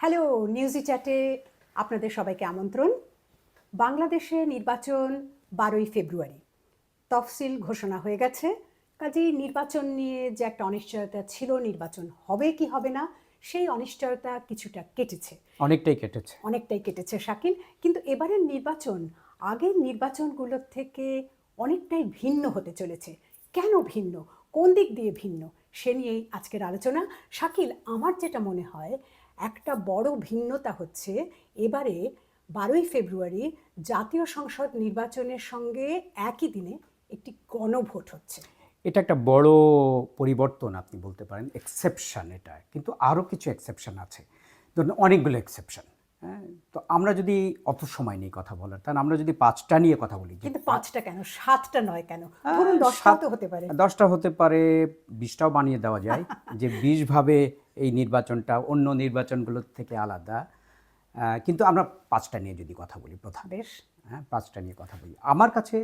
Hello নিউজি চ্যাটে আপনাদের সবাইকে আমন্ত্রণ। বাংলাদেশে নির্বাচন বারোই ফেব্রুয়ারি। তফসিল ঘোষণা হয়ে গেছে। কাজেই নির্বাচন নিয়ে যে একটা অনিশ্চয়তা ছিল নির্বাচন হবে কি হবে না সেই অনিশ্চয়তা কিছুটা কেটেছে। অনেকটাই কেটেছে। অনেকটাই কেটেছে শাকিল। কিন্তু এবারের নির্বাচন আগের নির্বাচনগুলোর থেকে অনেকটাই ভিন্ন হতে চলেছে। কেন ভিন্ন? কোন দিক দিয়ে ভিন্ন? সে নিয়েই আজকের আলোচনা। শাকিল আমার যেটা মনে হয় একটা বড় ভিন্নতা হচ্ছে, এবারে বারোই ফেব্রুয়ারি জাতীয় সংসদ নির্বাচনের সঙ্গে একই দিনে একটি গণভোট হচ্ছে। এটা একটা বড় পরিবর্তন আপনি বলতে পারেন এক্সেপশন এটা। কিন্তু আরও কিছু এক্সেপশন আছে। ধরুন অনেকগুলো এক্সেপশন হ্যাঁ তো আমরা যদি অত সময় নেই কথা বলার তাহলে আমরা যদি পাঁচটা নিয়ে কথা বলি কিন্তু পাঁচটা কেন? সাতটা নয় কেন? ধরুন দশটাও সাত- তো হতে পারে। দশটা হতে পারে বিশটাও বানিয়ে দেওয়া যায় যে বিশভাবে এই নির্বাচনটা অন্য নির্বাচনগুলোর থেকে আলাদা। কিন্তু আমরা পাঁচটা নিয়ে যদি কথা বলি প্রধান। বেশ। হ্যাঁ পাঁচটা নিয়ে কথা বলি। আমার কাছে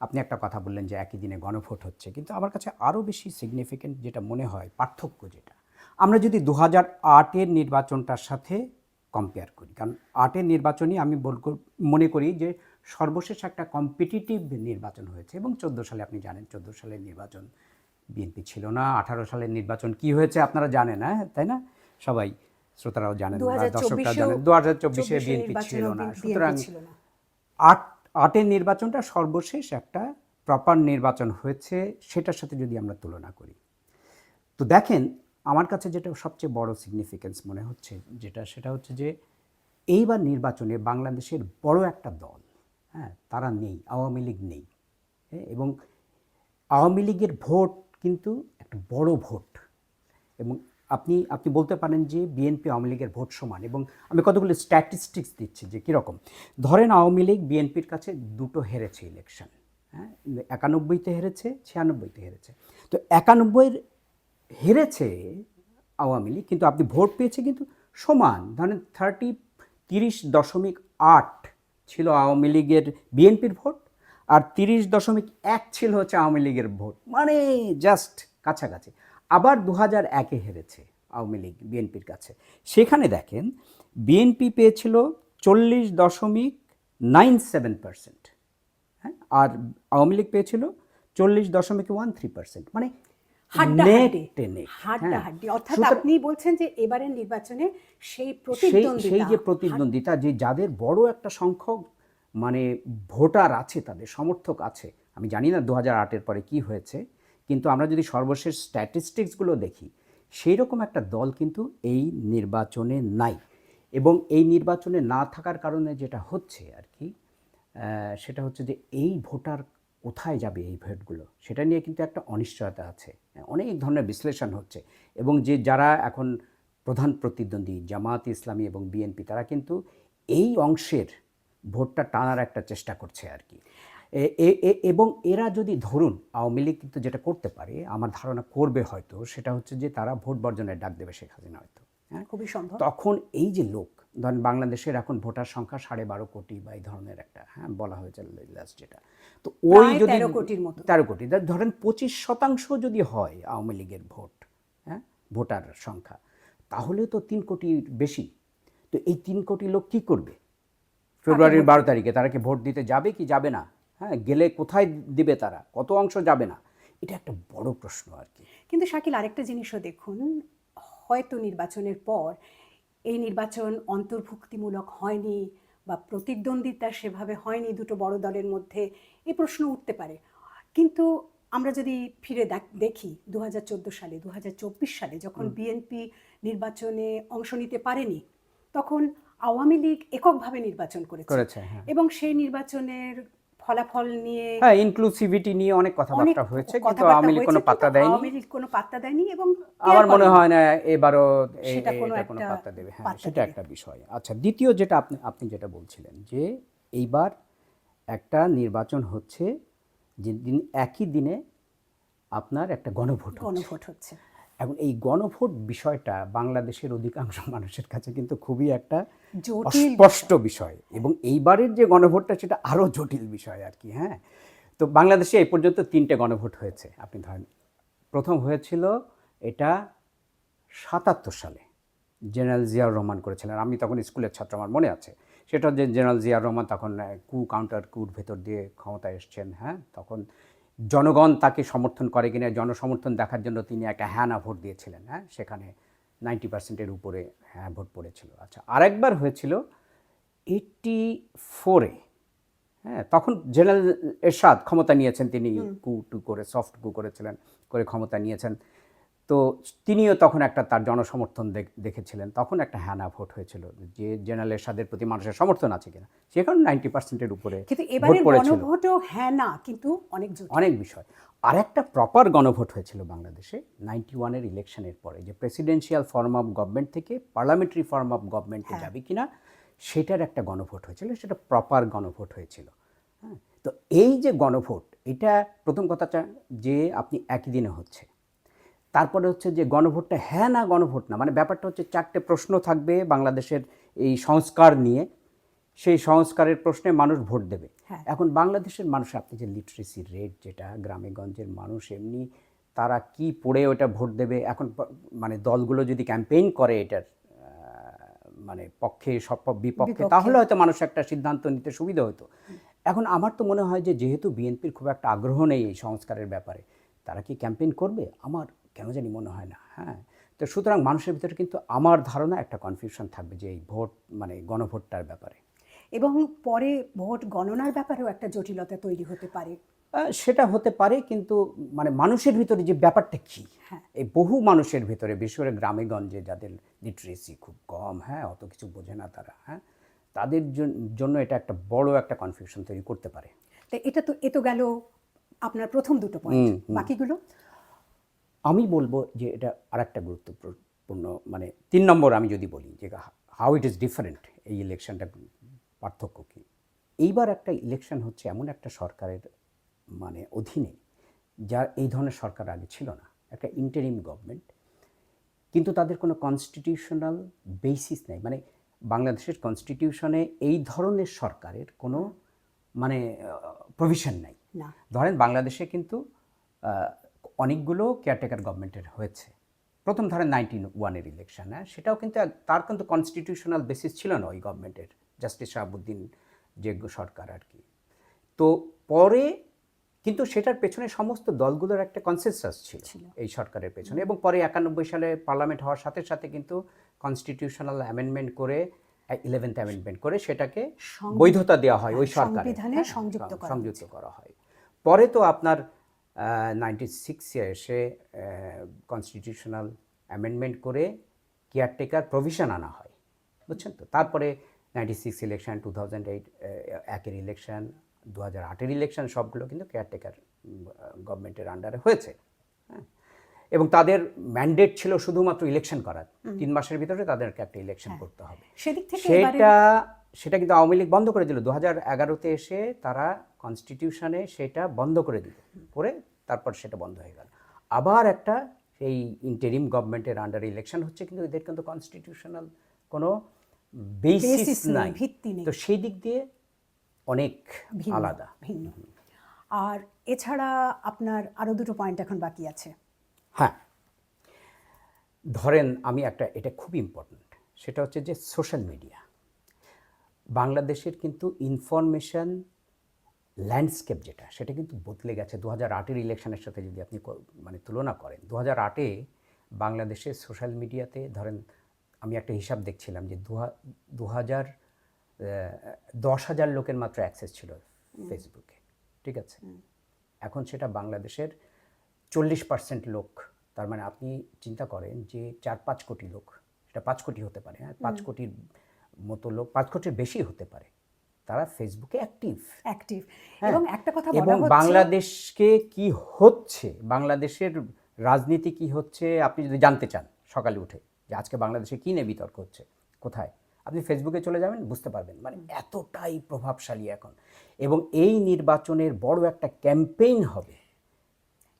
আপনি একটা কথা বললেন যে একই দিনে গণভোট হচ্ছে কিন্তু আমার কাছে আরও বেশি সিগনিফিকেন্ট যেটা মনে হয় পার্থক্য যেটা। আমরা যদি দু হাজার আটের নির্বাচনটার সাথে কম্পেয়ার করি। কারণ আটের নির্বাচনই আমি মনে করি যে সর্বশেষ একটা কম্পিটিটিভ নির্বাচন হয়েছে এবং চোদ্দ সালে আপনি জানেন চোদ্দ সালের নির্বাচন বিএনপি ছিল না। আঠারো সালের নির্বাচন কি হয়েছে আপনারা জানেন হ্যাঁ তাই না? সবাই শ্রোতারাও জানেন বা 2024 দর্শকরা জানেন দু হাজার চব্বিশে বিএনপি ছিল না। সুতরাং আট আটের নির্বাচনটা সর্বশেষ একটা প্রপার নির্বাচন হয়েছে সেটার সাথে যদি আমরা তুলনা করি। তো দেখেন আমার কাছে যেটা সবচেয়ে বড় সিগনিফিকেন্স মনে হচ্ছে যেটা সেটা হচ্ছে যে এইবার নির্বাচনে বাংলাদেশের বড় একটা দল হ্যাঁ তারা নেই আওয়ামী লীগ নেই হ্যাঁ, এবং আওয়ামী লীগের ভোট কিন্তু একটা বড় ভোট। এবং আপনি আপনি বলতে পারেন যে বিএনপি আওয়ামী লীগের ভোট সমান এবং আমি কতগুলো স্ট্যাটিস্টিক্স দিচ্ছি যে কীরকম। ধরেন আওয়ামী লীগ বিএনপির কাছে দুটো হেরেছে ইলেকশন হ্যাঁ একানব্বইতে হেরেছে ছিয়ানব্বইতে হেরেছে। তো একানব্বইয়ের হেরেছে আওয়ামী লীগ, কিন্তু আপনি ভোট পেয়েছে কিন্তু সমান। ধরেন থার্টি তিরিশ দশমিক আট ছিল আওয়ামী লীগের বিএনপির ভোট আর তিরিশ দশমিক এক ছিল হচ্ছে আওয়ামী লীগের ভোট মানে জাস্ট কাছাকাছি। আবার দু হাজার একে হেরেছে আওয়ামী লীগ বিএনপির কাছে। সেখানে দেখেন বিএনপি পেয়েছিল চল্লিশ দশমিক নাইন সেভেন পার্সেন্ট হ্যাঁ? আর আওয়ামী লীগ পেয়েছিল চল্লিশ দশমিক ওয়ান থ্রি পার্সেন্ট মানে হাড্ডাহাড্ডি হ্যাঁ। অর্থাৎ আপনি বলছেন যে এবারের নির্বাচনে সেই সেই প্রতিদ্বন্দ্বিতা সেই যে প্রতিদ্বন্দ্বিতা যে যাদের বড় একটা সংখ্যক মানে ভোটার আছে তাদের সমর্থক আছে আমি জানি না দু হাজার আটের পরে কি হয়েছে কিন্তু আমরা যদি সর্বশেষ স্ট্যাটিস্টিক্সগুলো দেখি সেই রকম একটা দল কিন্তু এই নির্বাচনে নাই এবং এই নির্বাচনে না থাকার কারণে যেটা হচ্ছে আর কি সেটা হচ্ছে যে এই ভোটার কোথায় যাবে এই ভোটগুলো? সেটা নিয়ে কিন্তু একটা অনিশ্চয়তা আছে। অনেক ধরনের বিশ্লেষণ হচ্ছে। এবং যে যারা এখন প্রধান প্রতিদ্বন্দ্বী জামাত ইসলামী এবং বিএনপি তারা কিন্তু এই অংশের ভোটটা টানার একটা চেষ্টা করছে আর কি। এবং এরা যদি ধরুন আওয়ামী লীগ কিন্তু যেটা করতে পারে আমার ধারণা করবে হয়তো সেটা হচ্ছে যে তারা ভোট বর্জনের ডাক দেবে শেখ হাসিনা হয়তো। হ্যাঁ খুবই সম্ভব। তখন এই যে লোক ধরেন বাংলাদেশের এখন ভোটার সংখ্যা সাড়ে বারো কোটি বা এই ধরনের একটা হ্যাঁ বলা হয়েছে লাস্ট যেটা। তো ওই যদি 13 কোটির মতো। তেরো কোটি ধরেন পঁচিশ শতাংশ যদি হয় আওয়ামী লীগের ভোট হ্যাঁ ভোটার সংখ্যা তাহলে তো তিন কোটির বেশি। তো এই তিন কোটি লোক কি করবে? ফেব্রুয়ারির বারো তারিখে তারা কি ভোট দিতে যাবে কি যাবে না? হ্যাঁ গেলে কোথায় দিবে তারা? কত অংশ যাবে না? এটা একটা বড় প্রশ্ন আর কি। কিন্তু শাকিল আরেকটা জিনিসও দেখুন হয়তো নির্বাচনের পর এই নির্বাচন অন্তর্ভুক্তিমূলক হয়নি বা প্রতিদ্বন্দ্বিতা সেভাবে হয়নি দুটো বড় দলের মধ্যে এই প্রশ্ন উঠতে পারে। কিন্তু আমরা যদি ফিরে দেখ- দু হাজার চোদ্দ সালে দু হাজার চব্বিশ সালে যখন বিএনপি নির্বাচনে অংশ নিতে পারেনি তখন আওয়ামী লীগ এককভাবে নির্বাচন করেছে। করেছে হ্যাঁ। এবং সেই নির্বাচনের ফলাফল নিয়ে হ্যাঁ ইনক্লুসিভিটি নিয়ে অনেক কথাবার্তা হয়েছে কিন্তু আওয়ামী লীগ কোনো পাত্তা দেয়নি। আওয়ামী লীগ কোনো পাত্তা দেয়নি এবং আমার মনে হয় না এবারও সেটা কোনো এটা কোনো একটা পাত্তা দেবে। হ্যাঁ সেটা একটা বিষয়। আচ্ছা দ্বিতীয় যেটা আপনি আপনি যেটা বলছিলেন যে এইবার একটা নির্বাচন হচ্ছে যে দিন একই দিনে আপনার একটা গণভোট গণভোট হচ্ছে। এখন এই গণভোট বিষয়টা বাংলাদেশের অধিকাংশ মানুষের কাছে কিন্তু খুবই একটা জটিল অস্পষ্ট বিষয় এবং এইবারের যে গণভোটটা সেটা আরও জটিল বিষয় আর কি হ্যাঁ? তো বাংলাদেশে এই পর্যন্ত তিনটে গণভোট হয়েছে। আপনি ধরেন প্রথম হয়েছিল এটা সাতাত্তর সালে জেনারেল জিয়াউর রহমান করেছিলেন। আমি তখন স্কুলের ছাত্র আমার মনে আছে। সেটা যে জেনারেল জিয়াউর রহমান তখন কু কাউন্টার কুর ভেতর দিয়ে ক্ষমতায় এসছেন হ্যাঁ? তখন জনগণ তাকে সমর্থন করে কিনা জনসমর্থন দেখার জন্য তিনি একটা হ্যাঁ না ভোট দিয়েছিলেন হ্যাঁ? সেখানে নাইনটি পার্সেন্টের উপরে হ্যাঁ ভোট পড়েছিল। আচ্ছা আরেকবার হয়েছিল এইটটি ফোরে হ্যাঁ? তখন জেনারেল এরশাদ ক্ষমতা নিয়েছেন তিনি কু টু করে সফট কু করেছিলেন করে ক্ষমতা নিয়েছেন। তো তিনিও তখন একটা তার জনসমর্থন দেখ- দেখেছিলেন। তখন একটা হ্যানা ভোট হয়েছিল যে জেনারেল এরশাদের প্রতি মানুষের সমর্থন আছে কিনা। সে সেখানে নাইনটি পার্সেন্টের উপরে কিন্তু এবারে গণভোটও হ্যাঁ কিন্তু অনেক অনেক বিষয়। আর একটা প্রপার গণভোট হয়েছিল বাংলাদেশে নাইনটি ওয়ানের ইলেকশনের পরে যে প্রেসিডেন্সিয়াল ফর্ম অফ গভর্নমেন্ট থেকে পার্লামেন্টারি ফর্ম অফ গভর্নমেন্টে। যাবে কিনা সেটার একটা গণভোট হয়েছিল সেটা প্রপার গণভোট হয়েছিল। হ্যাঁ তো এই যে গণভোট এটা প্রথম কথাটা যে আপনি একই দিনে হচ্ছে। তারপরে হচ্ছে যে গণভোটটা হ্যাঁ না গণভোট না মানে ব্যাপারটা হচ্ছে চারটে প্রশ্ন থাকবে বাংলাদেশের এই সংস্কার নিয়ে। সেই সংস্কারের প্রশ্নে মানুষ ভোট দেবে। হ্যাঁ। এখন বাংলাদেশের মানুষ আপনি যে লিটারেসি রেট যেটা গ্রামে গঞ্জের মানুষ এমনি তারা কি পড়ে ওটা ভোট দেবে? এখন মানে দলগুলো যদি ক্যাম্পেইন করে এটার মানে পক্ষে সব বিপক্ষে বিপক্ষে। তাহলে হয়তো মানুষ একটা সিদ্ধান্ত নিতে সুবিধা হতো। এখন আমার তো মনে হয় যে যেহেতু বিএনপির খুব একটা আগ্রহ নেই এই সংস্কারের ব্যাপারে তারা কি ক্যাম্পেইন করবে? আমার কেন জানি মনে হয় না হ্যাঁ? তো সুতরাং মানুষের ভিতরে কিন্তু আমার ধারণা একটা কনফিউশন থাকবে যে এই ভোট মানে গণভোটটার ব্যাপারে। এবং পরে ভোট গণনার ব্যাপারেও একটা জটিলতা তৈরি হতে পারে। সেটা হতে পারে কিন্তু মানে মানুষের ভিতরে যে ব্যাপারটা কী? হ্যাঁ। এই বহু মানুষের ভিতরে বিশেষ করে গ্রামেগঞ্জে যাদের লিটারেসি খুব কম হ্যাঁ অত কিছু বোঝে না তারা হ্যাঁ তাদের জন্য এটা একটা বড় একটা কনফিউশন তৈরি করতে পারে। তো এটা তো এ তো গেল আপনার প্রথম দুটো পয়েন্ট। বাকিগুলো? আমি বলব যে এটা আর একটা গুরুত্বপূর্ণ মানে তিন নম্বর আমি যদি বলি যে হাউ ইট ইজ ডিফারেন্ট এই ইলেকশনটা পার্থক্য কী? এইবার একটা ইলেকশন হচ্ছে এমন একটা সরকারের মানে অধীনে যার এই ধরনের সরকার আগে ছিল না একটা ইন্টারিম গভর্নমেন্ট কিন্তু তাদের কোনো কনস্টিটিউশনাল বেসিস নেই। মানে বাংলাদেশের কনস্টিটিউশনে এই ধরনের সরকারের কোনো মানে প্রভিশন নাই। ধরেন বাংলাদেশে কিন্তু অনেকগুলো কেয়ারটেকার গভর্নমেন্টের হয়েছে। প্রথম ধরেন নাইনটিন ওয়ানের ইলেকশন হ্যাঁ সেটাও কিন্তু তার কিন্তু কনস্টিটিউশনাল বেসিস ছিল না ওই গভর্নমেন্টের জাস্টিস শাহাবুদ্দিন যে সরকার আর কি। তো পরে কিন্তু সেটার পেছনে সমস্ত দলগুলোর একটা কনসেনসাস ছিল। এই সরকারের পেছনে এবং পরে একানব্বই সালে পার্লামেন্ট হওয়ার সাথে সাথে কিন্তু কনস্টিটিউশনাল অ্যামেন্ডমেন্ট করে ইলেভেন্থ অ্যামেন্ডমেন্ট করে সেটাকে বৈধতা দেওয়া হয় ওই হ্যাঁ, সরকারে হ্যাঁ, সংযুক্ত করা হয়। পরে তো আপনার নাইনটি সিক্সে এসে কনস্টিটিউশনাল অ্যামেন্ডমেন্ট করে কেয়ারটেকার প্রভিশন আনা হয়। বুঝছেন তো? তারপরে ninety six election two thousand eight একের ইলেকশন দু হাজার আটের ইলেকশন সবগুলো কিন্তু কেয়ারটেকার গভর্নমেন্টের আন্ডারে হয়েছে। হ্যাঁ? এবং তাদের ম্যান্ডেট ছিল শুধুমাত্র ইলেকশন করার। তিন মাসের ভিতরে তাদেরকে একটা ইলেকশন হ্যাঁ। করতে হবে। সেদিক থেকে সেটা সেটা কিন্তু আওয়ামী লীগ বন্ধ করে দিল। দু হাজার এগারোতে এসে তারা কনস্টিটিউশনে সেটা বন্ধ করে দিল। করে তারপর সেটা বন্ধ হয়ে গেল। আবার একটা এই ইন্টারিম গভর্নমেন্টের আন্ডার ইলেকশন হচ্ছে কিন্তু এদের কিন্তু কনস্টিটিউশনাল কোনো বেসিস নাই ভিত্তি নেই। তো সেই দিক দিয়ে অনেক আলাদা। ভিন্ন। আর এছাড়া আপনার আরও দুটো পয়েন্ট এখন বাকি আছে। হ্যাঁ। ধরেন আমি একটা এটা খুব ইম্পর্ট্যান্ট সেটা হচ্ছে যে সোশ্যাল মিডিয়া বাংলাদেশের কিন্তু ইনফরমেশন ল্যান্ডস্কেপ যেটা সেটা কিন্তু বদলে গেছে। দু হাজার আটের ইলেকশনের সাথে যদি আপনি মানে তুলনা করেন দু হাজার আটে বাংলাদেশের সোশ্যাল মিডিয়াতে ধরেন আমি একটা হিসাব দেখছিলাম যে দু হাজার দশ হাজার লোকের মাত্র অ্যাক্সেস ছিল ফেসবুকে ঠিক আছে? এখন সেটা বাংলাদেশের চল্লিশ পার্সেন্ট লোক তার মানে আপনি চিন্তা করেন যে চার পাঁচ কোটি লোক সেটা পাঁচ কোটি হতে পারে হ্যাঁ? পাঁচ কোটির মতো লোক পাঁচ কোটির বেশি হতে পারে। তারা ফেসবুকে অ্যাক্টিভ অ্যাক্টিভ। এবং একটা কথা বলা এবং হচ্ছে বাংলাদেশকে কি হচ্ছে? বাংলাদেশের রাজনীতি কি হচ্ছে? আপনি যদি জানতে চান সকালে উঠে যে আজকে বাংলাদেশে কী নিয়ে বিতর্ক হচ্ছে কোথায়? আপনি ফেসবুকে চলে যাবেন বুঝতে পারবেন। মানে এতটাই প্রভাবশালী এখন। এবং এই নির্বাচনের বড় একটা ক্যাম্পেইন হবে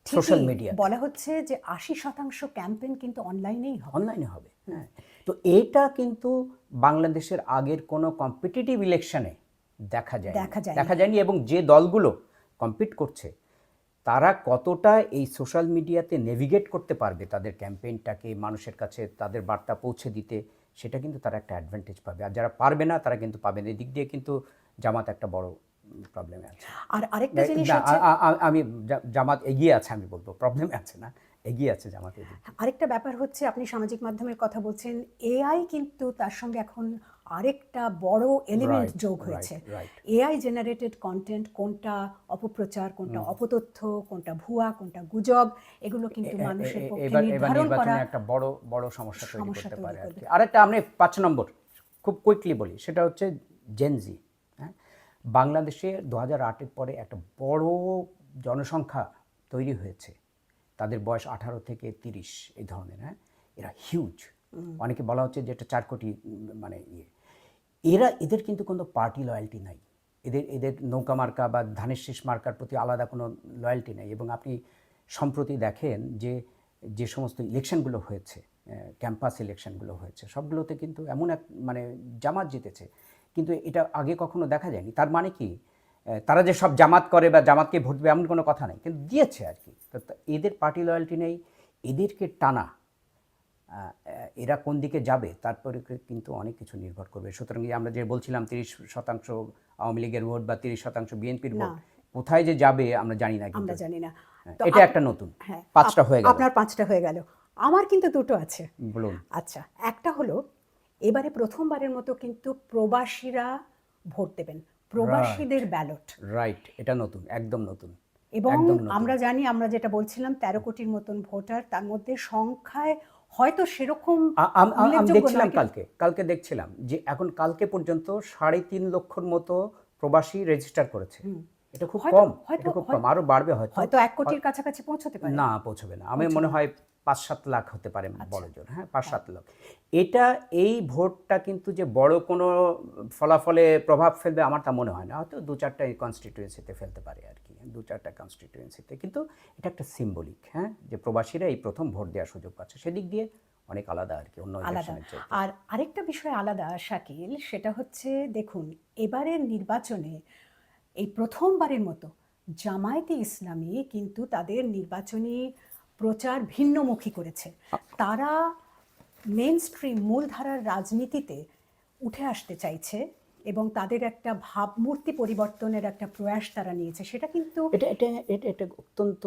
সোশ্যাল মিডিয়া বলা হচ্ছে যে আশি শতাংশ ক্যাম্পেইন কিন্তু অনলাইনেই হবে। অনলাইনে হবে। হ্যাঁ। তো এইটা কিন্তু বাংলাদেশের আগের কোনো কম্পিটিটিভ ইলেকশনে দেখা যায় দেখা যায়নি। দেখা যায়নি এবং যে দলগুলো কম্পিট করছে তারা কতটা এই সোশ্যাল মিডিয়াতে নেভিগেট করতে পারবে তাদের ক্যাম্পেইনটাকে মানুষের কাছে তাদের বার্তা পৌঁছে দিতে সেটা কিন্তু তারা একটা অ্যাডভান্টেজ পাবে। আর যারা পারবে না তারা কিন্তু পাবে না। এদিক দিয়ে কিন্তু জামাত একটা বড় প্রবলেমে আছে। আর আরেকটা জিনিস আমি জামাত এগিয়ে আছে আমি বলব। প্রবলেমে আছে না। এগিয়ে আছে জামাত। আরেকটা ব্যাপার হচ্ছে আপনি সামাজিক মাধ্যমের কথা বলছেন এআই কিন্তু তার সঙ্গে এখন আরেকটা বড় এলিমেন্ট যোগ হয়েছে। এআই জেনারেটেড কন্টেন্ট কোনটা অপপ্রচার কোনটা অপতথ্য কোনটা ভুয়া কোনটা গুজব এগুলো কিন্তু মানুষের পক্ষে নির্ধারণ করা একটা বড় বড় সমস্যা তৈরি করতে পারে আর আরেকটা আমি পাঁচ নম্বর খুব কুইকলি বলি সেটা হচ্ছে জেনজি হ্যাঁ? বাংলাদেশে দু হাজার আটের পরে একটা বড় জনসংখ্যা তৈরি হয়েছে। তাদের বয়স আঠারো থেকে তিরিশ এই ধরনের হ্যাঁ? এরা হিউজ অনেকে বলা হচ্ছে যে এটা চার কোটি মানে ইয়ে। এরা এদের কিন্তু কোনো পার্টি লয়্যালটি নাই। এদের এদের নৌকা মার্কা বা ধানের শেষ মার্কার প্রতি আলাদা কোনো লয়্যালটি নাই। এবং আপনি সম্প্রতি দেখেন যে যে সমস্ত ইলেকশনগুলো হয়েছে ক্যাম্পাস ইলেকশনগুলো হয়েছে সবগুলোতে কিন্তু এমন এক মানে জামাত জিতেছে। কিন্তু এটা আগে কখনো দেখা যায়নি। তার মানে কি? তারা যে সব জামাত করে বা জামাতকে ভোট দেবে এমন কোনো কথা নেই। কিন্তু দিয়েছে আর কি। তো এদের পার্টি লয়্যালটি নেই এদেরকে টানা এরা কোন দিকে যাবে তারপরে কিন্তু অনেক কিছু নির্ভর করবে। সুতরাং আমরা যে বলছিলাম তিরিশ শতাংশ আওয়ামী লীগের ভোট বা তিরিশ শতাংশ বিএনপির ভোট কোথায় যে যাবে আমরা জানি না আমরা জানি না। হ্যাঁ, এটা একটা নতুন হ্যাঁ পাঁচটা হয়ে গেল। আপনার পাঁচটা হয়ে গেল। আমার কিন্তু দুটো আছে। বলুন। আচ্ছা একটা হলো এবারে প্রথমবারের মতো কিন্তু প্রবাসীরা ভোট দেবেন। প্রবাসীদের ব্যালট রাইট এটা নতুন একদম নতুন এবং আমরা জানি আমরা যেটা বলছিলাম তেরো কোটির মতন ভোটার তার মধ্যে সংখ্যায় হয়তো সেরকম আমি দেখছিলাম কালকে কালকে দেখছিলাম যে এখন কালকে পর্যন্ত সাড়ে তিন লক্ষর মতো প্রবাসী রেজিস্টার করেছে। এটা খুব কম এটা খুব কম আরও বাড়বে হয়তো। হয়তো এক কোটির কাছাকাছি পৌঁছতে পারে। না পৌঁছবে না। আমি মনে হয় পাঁচ সাত লাখ হতে পারে আচ্ছা। বড় জোর হ্যাঁ পাঁচ সাত লাখ। এটা এই ভোটটা কিন্তু যে বড় কোনো ফলাফলে প্রভাব ফেলবে আমার তা মনে হয় না। হয়তো দু চারটা কনস্টিটিউয়েন্সিতে ফেলতে পারে আর কি দু চারটা কনস্টিটিউয়েন্সিতে কিন্তু এটা একটা সিম্বলিক হ্যাঁ যে প্রবাসীরা এই প্রথম ভোট দেওয়ার সুযোগ পাচ্ছে। সেদিক দিয়ে অনেক আলাদা আর কি অন্য আলাদা। আর আরেকটা বিষয় আলাদা শাকিল সেটা হচ্ছে দেখুন এবারের নির্বাচনে এই প্রথমবারের মতো জামায়াতে ইসলামী কিন্তু তাদের নির্বাচনী প্রচার ভিন্নমুখী করেছে। তারা মেন স্ট্রিম মূলধারার রাজনীতিতে উঠে আসতে চাইছে এবং তাদের একটা ভাবমূর্তি পরিবর্তনের একটা প্রয়াস তারা নিয়েছে। সেটা কিন্তু এটা এটা এটা এটা অত্যন্ত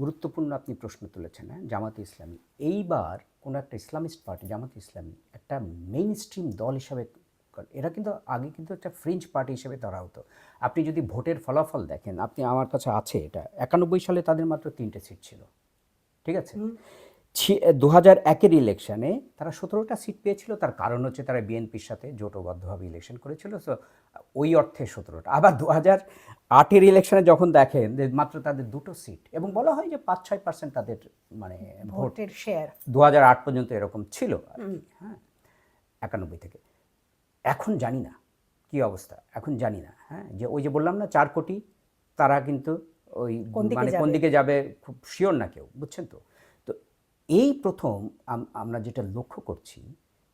গুরুত্বপূর্ণ আপনি প্রশ্ন তুলেছেন হ্যাঁ? জামাত ইসলামী। এইবার কোনো একটা ইসলামিস্ট পার্টি জামাত ইসলামী, একটা মেইন স্ট্রিম দল হিসাবে করে। এরা কিন্তু আগে কিন্তু একটা ফ্রিঞ্জ পার্টি হিসেবে ধরা হতো। আপনি যদি ভোটের ফলাফল দেখেন আপনি আমার কাছে আছে এটা একানব্বই সালে তাদের মাত্র তিনটে সিট ছিল। ঠিক আছে? দু হাজার একের ইলেকশনে তারা সতেরোটা সিট পেয়েছিল তার কারণ হচ্ছে তারা বিএনপির সাথে জোটবদ্ধভাবে ইলেকশন করেছিল সো ওই অর্থে সতেরোটা। আবার দু হাজার আটের ইলেকশনে যখন দেখেন যে মাত্র তাদের দুটো সিট এবং বলা হয় যে পাঁচ ছয় পার্সেন্ট তাদের মানে ভোটের শেয়ার দু হাজার আট পর্যন্ত এরকম ছিল হ্যাঁ একানব্বই থেকে। এখন জানি না কি অবস্থা এখন জানি না হ্যাঁ? যে ওই যে বললাম না চার কোটি তারা কিন্তু ওই মানে কোন দিকে যাবে খুব শিওর না কেউ বুঝছেন তো? তো এই প্রথম আমরা যেটা লক্ষ্য করছি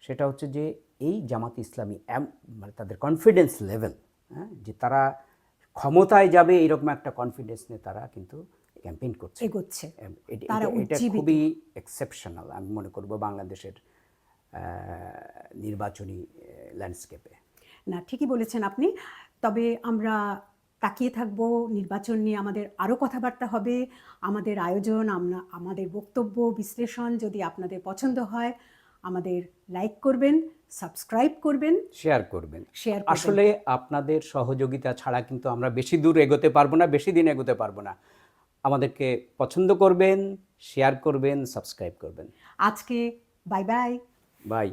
সেটা হচ্ছে যে এই জামাত ইসলামী মানে তাদের কনফিডেন্স লেভেল হ্যাঁ? যে তারা ক্ষমতায় যাবে এরকম একটা কনফিডেন্স নিয়ে তারা কিন্তু ক্যাম্পেইন করছে। এগোচ্ছে। এটা-। খুবই এক্সেপশনাল আমি মনে করব বাংলাদেশের নির্বাচনী ল্যান্ডস্কেপে না ঠিকই বলেছেন আপনি। তবে আমরা তাকিয়ে থাকব নির্বাচন নিয়ে আমাদের আরও কথাবার্তা হবে। আমাদের আয়োজন আমরা আমাদের বক্তব্য বিশ্লেষণ যদি আপনাদের পছন্দ হয় আমাদের লাইক করবেন সাবস্ক্রাইব করবেন। শেয়ার করবেন। শেয়ার আসলে আপনাদের সহযোগিতা ছাড়া কিন্তু আমরা বেশি দূর এগোতে পারব না বেশি দিন এগোতে পারব না। আমাদেরকে পছন্দ করবেন শেয়ার করবেন সাবস্ক্রাইব করবেন। আজকে বাই বাই বাই